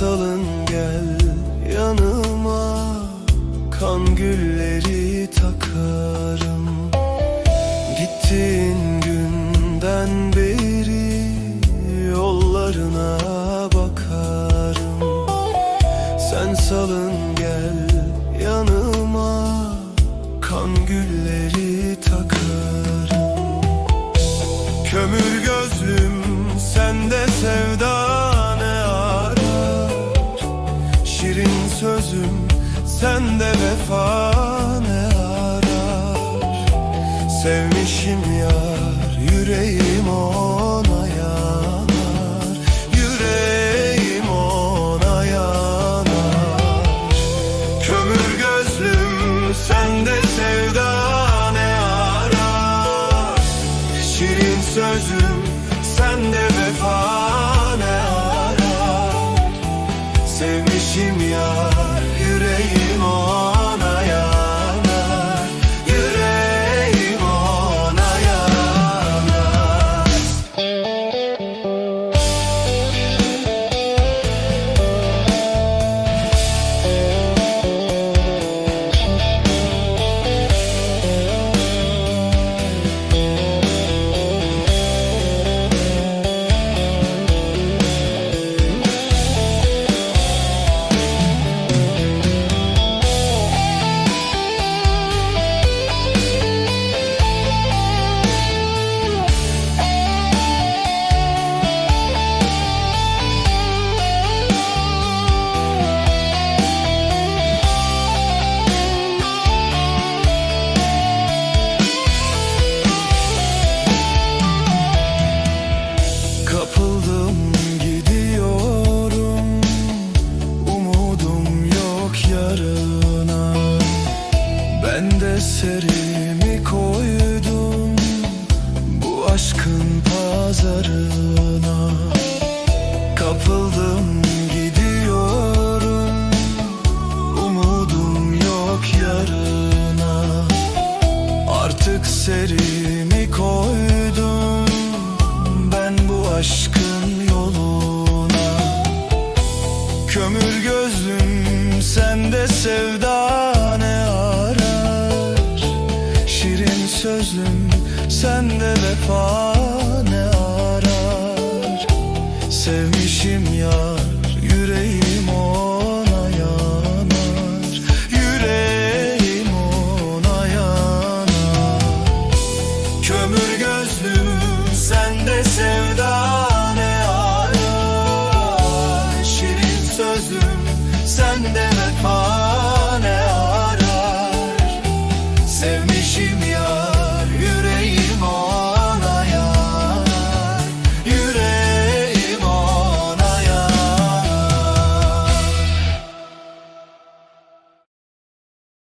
salın gel yanıma kan gülleri takarım. Gittiğin günden beri yollarına bakarım. Sen salın sözüm sende vefa ne arar? Sevmişim yar yüreğim ona yanar. Yüreğim ona yanar. Kömür gözlüm sende sevda Sevmişim yar yüreğim ona Ben de serimi koydum Bu aşkın pazarına. Kapıldım Sende vefa ne arar? Sevmişim yar yüreğim ona yanar. Yüreğim ona yanar. Kömür gözlüm sende sevda ne arar? Şirin sözüm sende